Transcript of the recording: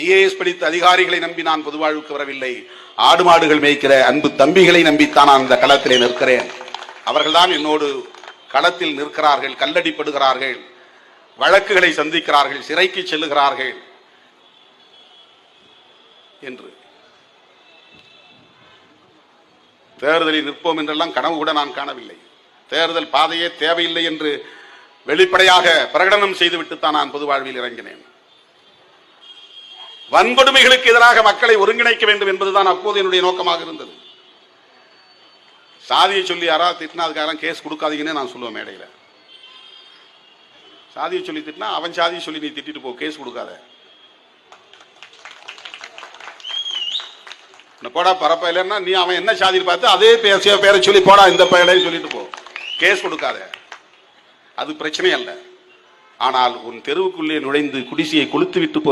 IAS படித்த அதிகாரிகளை நம்பி நான் பொதுவாழ்வுக்கு வரவில்லை. ஆடு மாடுகள் மேய்க்கிற அன்பு தம்பிகளை நம்பித்தான் நான் இந்த களத்திலே நிற்கிறேன். அவர்கள்தான் என்னோடு களத்தில் நிற்கிறார்கள் கல்லடிப்படுகிறார்கள் வழக்குகளை சந்திக்கிறார்கள் சிறைக்கு செல்லுகிறார்கள் என்று. தேர்தலில் நிற்போம் என்றெல்லாம் கனவு கூட நான் காணவில்லை. தேர்தல் பாதையே தேவையில்லை என்று வெளிப்படையாக பிரகடனம் செய்துவிட்டு தான் நான் பொது வாழ்வில் இறங்கினேன். வன்கொடுமைகளுக்கு எதிராக மக்களை ஒருங்கிணைக்க வேண்டும் என்பதுதான் அப்போது என்னுடைய நோக்கமாக இருந்தது. சாதியை சொல்லி யாராவது திட்டினா அதுக்காக கேஸ் கொடுக்காதீங்கன்னு நான் சொல்லுவேன் மேடையில். சாதியை சொல்லி திட்டினா அவன் சாதியை சொல்லி நீ திட்டிட்டு போ கேஸ் கொடுக்காத. இந்த போடா பரப்ப இல்லைன்னா நீ அவன் என்ன சாதியில் பார்த்து அதே பேசிய பேரை சொல்லி போடா இந்த பெயரையும் சொல்லிட்டு போ. கேஸ் கொடுக்காத. அது பிரச்சனை அல்ல ஆனால் உன் தெருவுக்குள்ளே நுழைந்து குடிசையை கொளுத்து விட்டு போக